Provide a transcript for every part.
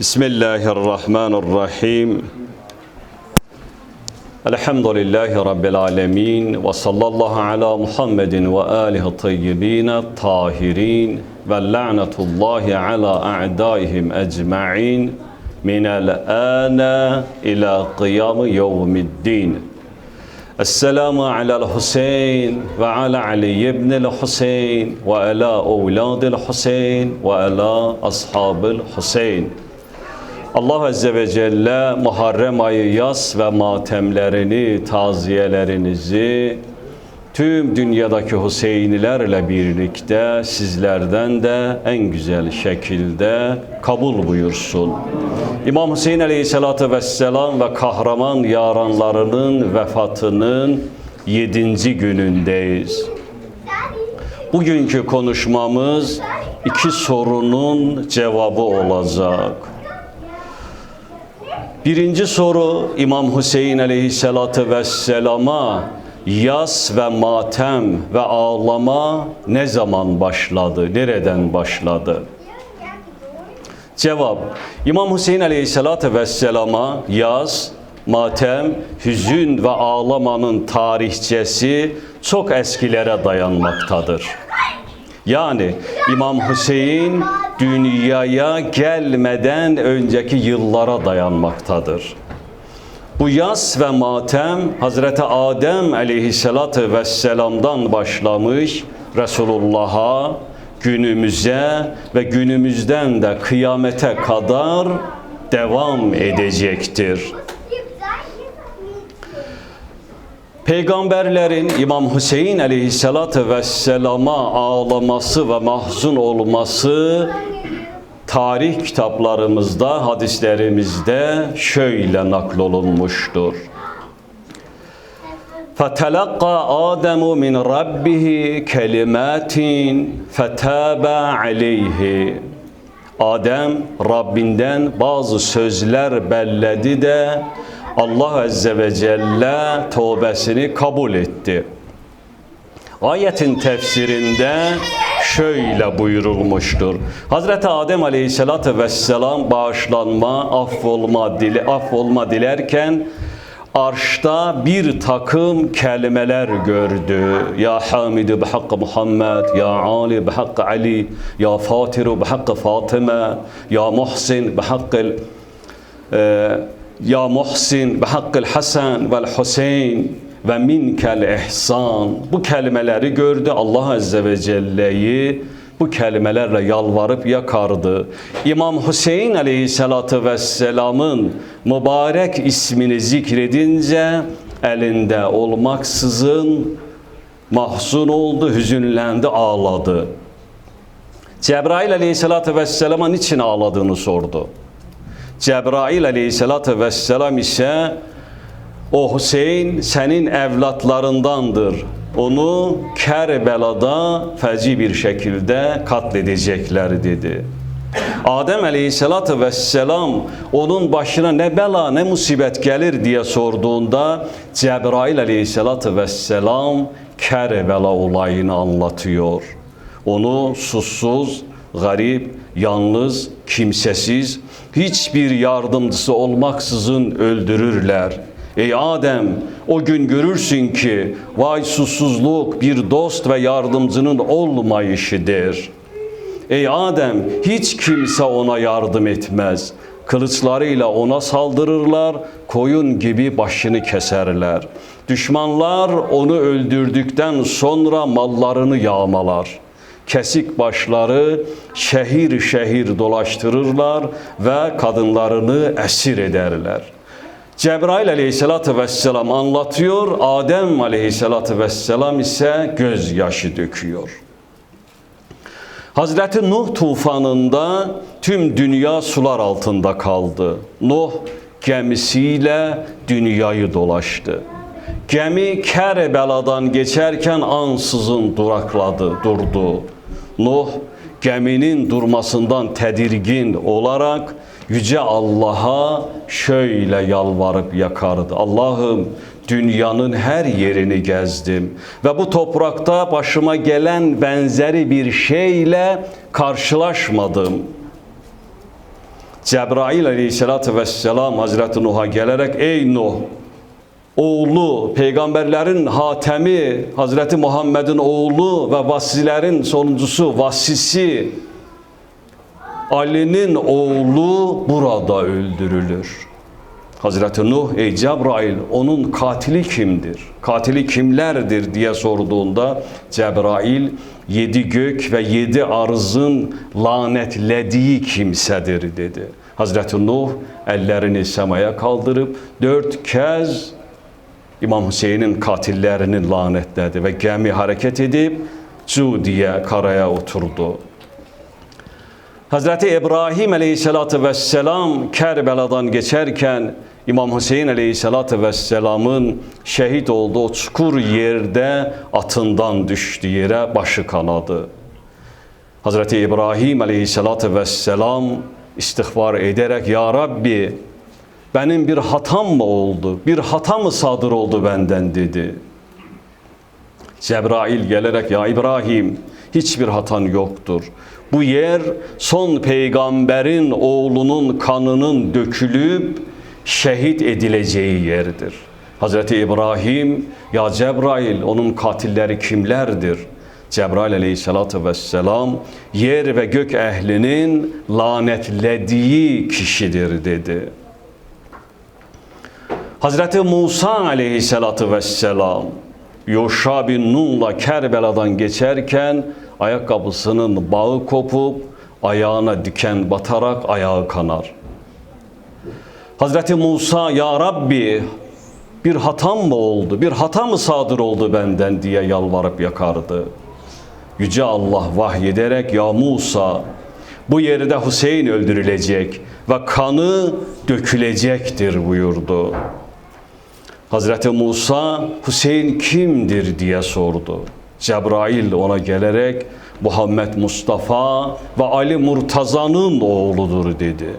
بسم الله الرحمن الرحيم. الحمد لله رب العالمين وصلى الله على محمد وآله الطيبين الطاهرين واللعنة الله على أعدائهم أجمعين. من الآن إلى قيام يوم الدين. السلام على الحسين وعلى علي بن الحسين وعلى أولاد الحسين وعلى أصحاب الحسين. Allah Azze ve Celle Muharrem ayı yas ve matemlerini, taziyelerinizi tüm dünyadaki Hüseyinilerle birlikte sizlerden de en güzel şekilde kabul buyursun. İmam Hüseyin Aleyhisselatü Vesselam ve kahraman yaranlarının vefatının yedinci günündeyiz. Bugünkü konuşmamız iki sorunun cevabı olacak. Birinci soru İmam Hüseyin aleyhissalatü vesselama yas ve matem ve ağlama ne zaman başladı, nereden başladı? Cevap İmam Hüseyin aleyhissalatü vesselama yas, matem, hüzün ve ağlamanın tarihçesi çok eskilere dayanmaktadır. Yani İmam Hüseyin dünyaya gelmeden önceki yıllara dayanmaktadır. Bu yas ve matem Hazreti Adem aleyhissalatü vesselam'dan başlamış Resulullah'a, günümüze ve günümüzden de kıyamete kadar devam edecektir. Peygamberlerin İmam Hüseyin aleyhissalatü vesselama ağlaması ve mahzun olması tarih kitaplarımızda, hadislerimizde şöyle naklolunmuştur. فَتَلَقَّى آدَمُ مِنْ رَبِّهِ كَلِمَاتٍ فَتَابَ عَلَيْهِ Adem Rabbinden bazı sözler belledi de Allah Azze ve Celle tövbesini kabul etti. Ayetin tefsirinde şöyle buyurulmuştur. Hazreti Adem Aleyhisselatü Vesselam bağışlanma, affolma, dile, affolma dilerken arşta bir takım kelimeler gördü. Ya Hamidu bihakkı Muhammed, Ya Ali bihakkı Ali, Ya Fatiru bihakkı Fatıma, Ya Muhsin bihakkı e, ya Muhsin ve hakkıl Hasan vel Hüseyin ve minkel ihsan. Bu kelimeleri gördü Allah Azze ve Celle'yi bu kelimelerle yalvarıp yakardı. İmam Hüseyin Aleyhisselatü Vesselam'ın mübarek ismini zikredince elinde olmaksızın mahzun oldu, hüzünlendi, ağladı. Cebrail Aleyhisselatü Vesselam'a niçin ağladığını sordu. Cebrail aleyhissalatü vesselam ise o Hüseyin senin evlatlarındandır. Onu Kerbela'da feci bir şekilde katledecekler dedi. Adem aleyhissalatü vesselam onun başına ne bela ne musibet gelir diye sorduğunda Cebrail aleyhissalatü vesselam Kerbela olayını anlatıyor. Onu susuz, garip, yalnız, kimsesiz, hiçbir yardımcısı olmaksızın öldürürler. Ey Adem o gün görürsün ki vay susuzluk bir dost ve yardımcının olmayışıdır. Ey Adem hiç kimse ona yardım etmez. Kılıçlarıyla ona saldırırlar, koyun gibi başını keserler. Düşmanlar onu öldürdükten sonra mallarını yağmalar.'' kesik başları şehir şehir dolaştırırlar ve kadınlarını esir ederler. Cebrail aleyhissalatü vesselam anlatıyor, Adem aleyhissalatü vesselam ise gözyaşı döküyor. Hazreti Nuh tufanında tüm dünya sular altında kaldı. Nuh gemisiyle dünyayı dolaştı. Gemi Kerbela'dan geçerken ansızın durakladı, durdu. Nuh geminin durmasından tedirgin olarak yüce Allah'a şöyle yalvarıp yakardı. Allah'ım dünyanın her yerini gezdim ve bu toprakta başıma gelen benzeri bir şeyle karşılaşmadım. Cebrail aleyhissalatü vesselam Hazreti Nuh'a gelerek ey Nuh oğlu, peygamberlerin hatemi, Hazreti Muhammed'in oğlu ve vasilerin sonuncusu, vasisi Ali'nin oğlu burada öldürülür. Hazreti Nuh, ey Cebrail onun katili kimdir? Katili kimlerdir diye sorduğunda Cebrail yedi gök ve yedi arzın lanetlediği kimsedir dedi. Hazreti Nuh ellerini semaya kaldırıp dört kez İmam Hüseyin'in katillerini lanetledi ve gemi hareket edip diye karaya oturdu. Hazreti İbrahim Aleyhisselatü Vesselam Kerbela'dan geçerken İmam Hüseyin Aleyhisselatü Vesselam'ın şehit olduğu çukur yerde atından düştü yere başı kanadı. Hazreti İbrahim Aleyhisselatü Vesselam istihbar ederek Ya Rabbi benim bir hatam mı oldu? Bir hata mı sadır oldu benden dedi. Cebrail gelerek ya İbrahim hiçbir hatan yoktur. Bu yer son peygamberin oğlunun kanının dökülüp şehit edileceği yerdir. Hazreti İbrahim ya Cebrail onun katilleri kimlerdir? Cebrail aleyhissalatü vesselam yer ve gök ehlinin lanetlediği kişidir dedi. Hazreti Musa aleyhissalatü vesselam Yoşa bin Nun'la Kerbela'dan geçerken ayakkabısının bağı kopup ayağına diken batarak ayağı kanar. Hazreti Musa ya Rabbi bir hatam mı oldu, bir hata mı sadır oldu benden diye yalvarıp yakardı. Yüce Allah vahyederek ya Musa bu yerde Hüseyin öldürülecek ve kanı dökülecektir buyurdu. Hazreti Musa Hüseyin kimdir diye sordu. Cebrail ona gelerek Muhammed Mustafa ve Ali Murtaza'nın oğludur dedi.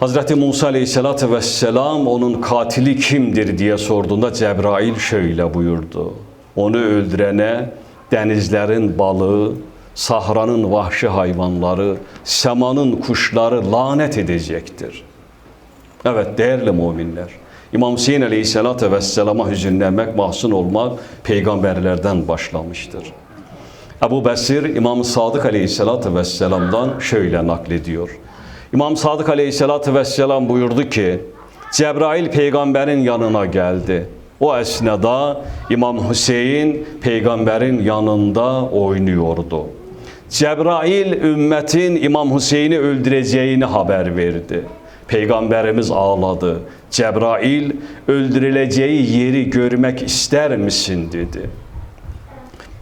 Hazreti Musa Aleyhisselatü Vesselam onun katili kimdir diye sorduğunda Cebrail şöyle buyurdu. Onu öldürene denizlerin balığı, sahranın vahşi hayvanları, semanın kuşları lanet edecektir. Evet değerli müminler. İmam Hüseyin Aleyhisselatü Vesselam'a hüzünlenmek, mahzun olmak peygamberlerden başlamıştır. Ebu Besir İmam Sadık Aleyhisselatü Vesselam'dan şöyle naklediyor. İmam Sadık Aleyhisselatü Vesselam buyurdu ki, Cebrail peygamberin yanına geldi. O esnada İmam Hüseyin peygamberin yanında oynuyordu. Cebrail ümmetin İmam Hüseyin'i öldüreceğini haber verdi. Peygamberimiz ağladı. Cebrail öldürüleceği yeri görmek ister misin dedi.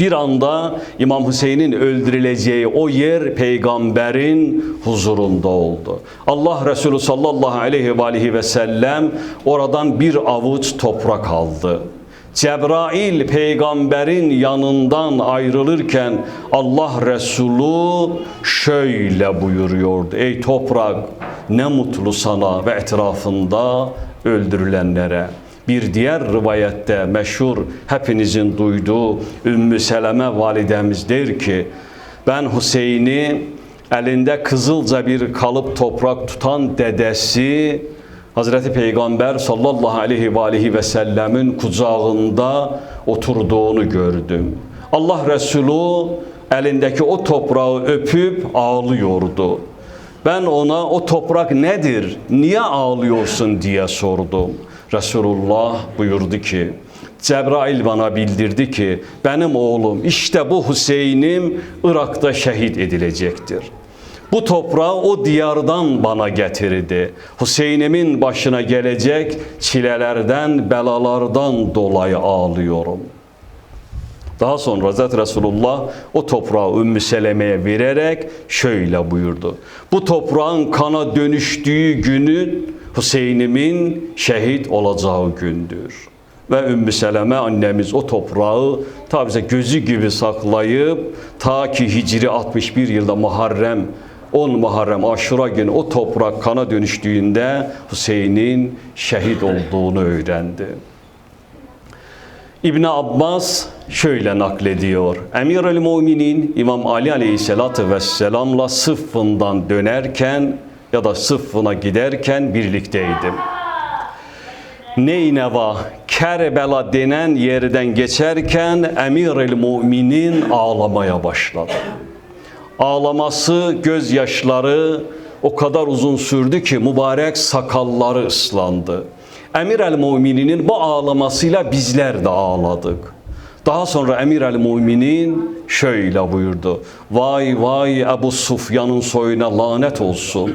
Bir anda İmam Hüseyin'in öldürüleceği o yer peygamberin huzurunda oldu. Allah Resulü sallallahu aleyhi ve aleyhi ve sellem oradan bir avuç toprak aldı. Cebrail peygamberin yanından ayrılırken Allah Resulü şöyle buyuruyordu. Ey toprak ne mutlu sana ve etrafında öldürülenlere. Bir diğer rivayette meşhur hepinizin duyduğu Ümmü Seleme validemiz der ki ben Hüseyin'i elinde kızılca bir kalıp toprak tutan dedesi Hazreti Peygamber sallallahu aleyhi ve aleyhi ve sellemin kucağında oturduğunu gördüm. Allah Resulü elindeki o toprağı öpüp ağlıyordu. Ben ona o toprak nedir, niye ağlıyorsun diye sordum. Resulullah buyurdu ki, Cebrail bana bildirdi ki benim oğlum işte bu Hüseyin'im Irak'ta şehit edilecektir. Bu toprağı o diyardan bana getirdi. Hüseyin'imin başına gelecek çilelerden, belalardan dolayı ağlıyorum. Daha sonra Hazreti Resulullah o toprağı Ümmü Seleme'ye vererek şöyle buyurdu. Bu toprağın kana dönüştüğü günün Hüseyin'imin şehit olacağı gündür. Ve Ümmü Seleme annemiz o toprağı ta bize gözü gibi saklayıp ta ki Hicri 61 yılda Muharrem 10 Muharrem Aşura günü o toprak kana dönüştüğünde Hüseyin'in şehit olduğunu öğrendi. İbn Abbas şöyle naklediyor. Emirül Müminin İmam Ali Aleyhisselatü Vesselam'la sıffından dönerken ya da sıffına giderken birlikteydim. Neyneva, Kerbela denen yerden geçerken Emirül Müminin ağlamaya başladı. Ağlaması, gözyaşları o kadar uzun sürdü ki mübarek sakalları ıslandı. Emir el Mumininin bu ağlamasıyla bizler de ağladık. Daha sonra Emir el Muminin şöyle buyurdu. Vay vay Ebu Sufyan'ın soyuna lanet olsun.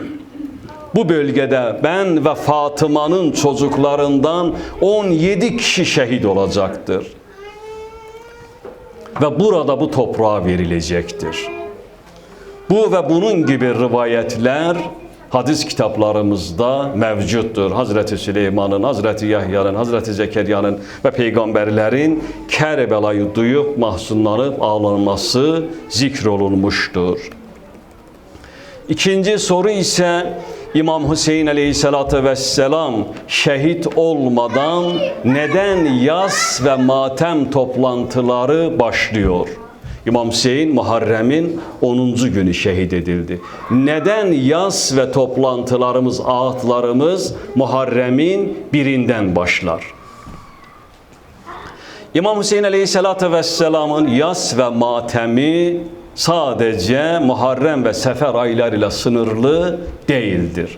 Bu bölgede ben ve Fatıma'nın çocuklarından 17 kişi şehit olacaktır. Ve burada bu toprağa verilecektir. Bu ve bunun gibi rivayetler hadis kitaplarımızda mevcuttur. Hazreti Süleyman'ın, Hazreti Yahya'nın, Hazreti Zekeriya'nın ve peygamberlerin Kerbela'yı duyup mahzunlanıp ağlanması zikrolunmuştur. İkinci soru ise İmam Hüseyin Aleyhisselatü Vesselam şehit olmadan neden yas ve matem toplantıları başlıyor? İmam Hüseyin Muharrem'in 10. günü şehit edildi. Neden yas ve toplantılarımız, ağıtlarımız Muharrem'in birinden başlar? İmam Hüseyin Aleyhisselatü Vesselam'ın yas ve matemi sadece Muharrem ve Sefer aylarıyla sınırlı değildir.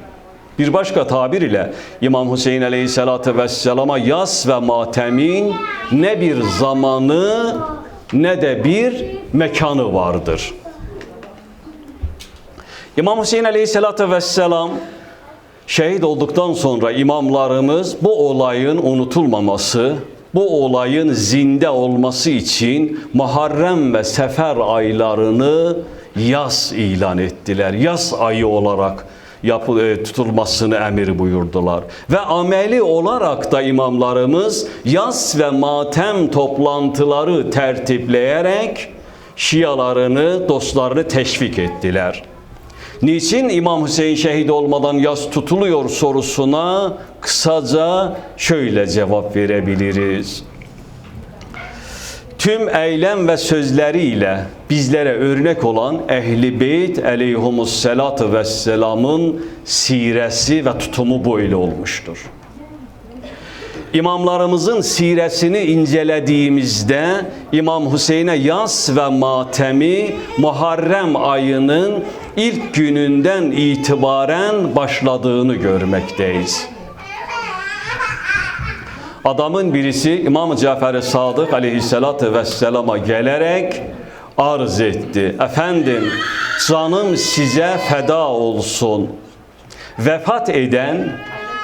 Bir başka tabir ile İmam Hüseyin Aleyhisselatü Vesselam'a yas ve matemin ne bir zamanı ne de bir mekanı vardır. İmam Hüseyin Aleyhisselatü Vesselam şehit olduktan sonra imamlarımız bu olayın unutulmaması, bu olayın zinde olması için Muharrem ve Sefer aylarını yaz ilan ettiler. Yaz ayı olarak yapı, e, tutulmasını emir buyurdular. Ve ameli olarak da imamlarımız yaz ve matem toplantıları tertipleyerek Şialarını, dostlarını teşvik ettiler. Niçin İmam Hüseyin şehit olmadan yaz tutuluyor sorusuna kısaca şöyle cevap verebiliriz. Tüm eylem ve sözleriyle bizlere örnek olan Ehli Beyt aleyhumussalatu vesselamın siresi ve tutumu böyle olmuştur. İmamlarımızın siresini incelediğimizde İmam Hüseyin'e yas ve matemi Muharrem ayının ilk gününden itibaren başladığını görmekteyiz. Adamın birisi İmam Cafer-i Sadık aleyhissalatü vesselama gelerek arz etti. Efendim canım size feda olsun. Vefat eden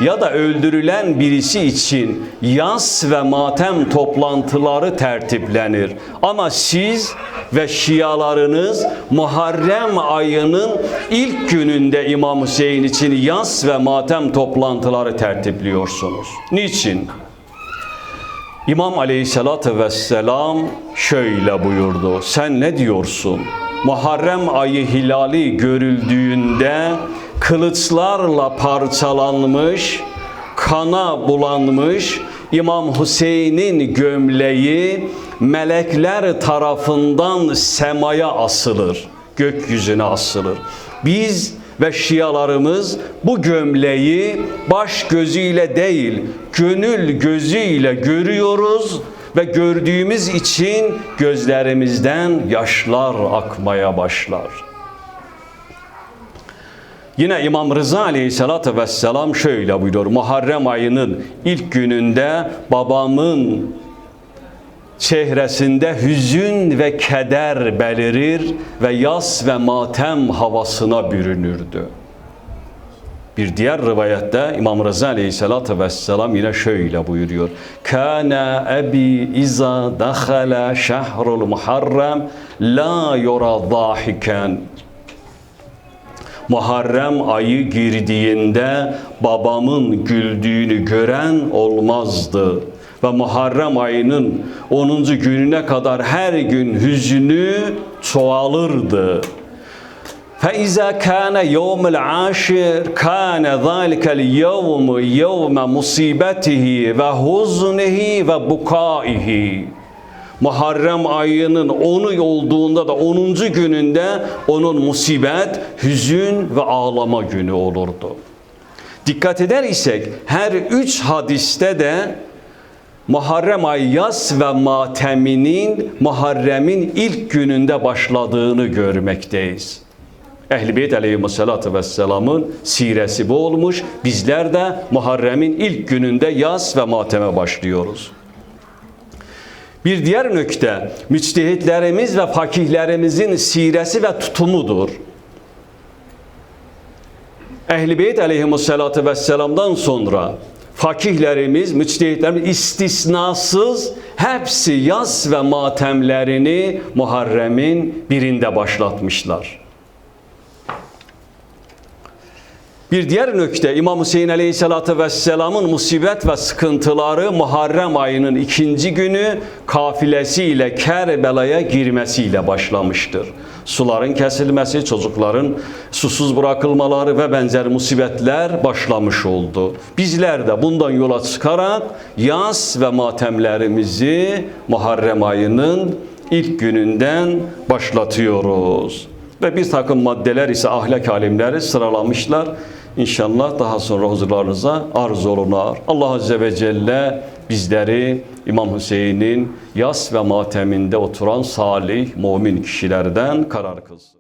ya da öldürülen birisi için yas ve matem toplantıları tertiplenir. Ama siz ve şialarınız Muharrem ayının ilk gününde İmam Hüseyin için yas ve matem toplantıları tertipliyorsunuz. Niçin? İmam Aleyhisselatü Vesselam şöyle buyurdu. Sen ne diyorsun? Muharrem ayı hilali görüldüğünde kılıçlarla parçalanmış, kana bulanmış İmam Hüseyin'in gömleği melekler tarafından semaya asılır, gökyüzüne asılır. Biz ve Şialarımız bu gömleği baş gözüyle değil, gönül gözüyle görüyoruz ve gördüğümüz için gözlerimizden yaşlar akmaya başlar. Yine İmam Rıza Aleyhisselatü Vesselam şöyle buyuruyor. Muharrem ayının ilk gününde babamın çehresinde hüzün ve keder belirir ve yas ve matem havasına bürünürdü. Bir diğer rivayette İmam Rıza Aleyhisselatü Vesselam yine şöyle buyuruyor. Kana ebi iza dakhala şehrul muharrem la yura dahiken. Muharrem ayı girdiğinde babamın güldüğünü gören olmazdı Ve Muharrem ayının 10. gününe kadar her gün hüznü çoğalırdı. فإذا كان يوم العاشر كان ذلك اليوم يوم مصيبته وحزنه وبكائه Muharrem ayının 10'u olduğunda da 10. gününde onun musibet, hüzün ve ağlama günü olurdu. Dikkat eder isek her üç hadiste de Muharrem ayı yas ve mateminin Muharrem'in ilk gününde başladığını görmekteyiz. Ehl-i Beyt aleyhissalatu vesselamın siresi bu olmuş. Bizler de Muharrem'in ilk gününde yas ve mateme başlıyoruz. Bir diğer nükte müçtehitlerimiz ve fakihlerimizin siresi ve tutumudur. Ehl-i Beyt aleyhissalatu vesselam'dan sonra fakihlerimiz, müçtehitlerimiz istisnasız hepsi yas ve matemlerini Muharrem'in birinde başlatmışlar. Bir diğer nükte İmam Hüseyin Aleyhisselatü Vesselam'ın musibet ve sıkıntıları Muharrem ayının ikinci günü kafilesiyle Kerbela'ya girmesiyle başlamıştır. Suların kesilmesi, çocukların susuz bırakılmaları ve benzer musibetler başlamış oldu. Bizler de bundan yola çıkarak yaz ve matemlerimizi Muharrem ayının ilk gününden başlatıyoruz. Ve bir takım maddeler ise ahlak alimleri sıralamışlar. İnşallah daha sonra huzurlarınıza arz olunar. Allah Azze ve Celle bizleri İmam Hüseyin'in yas ve mateminde oturan salih, mümin kişilerden karar kılsın.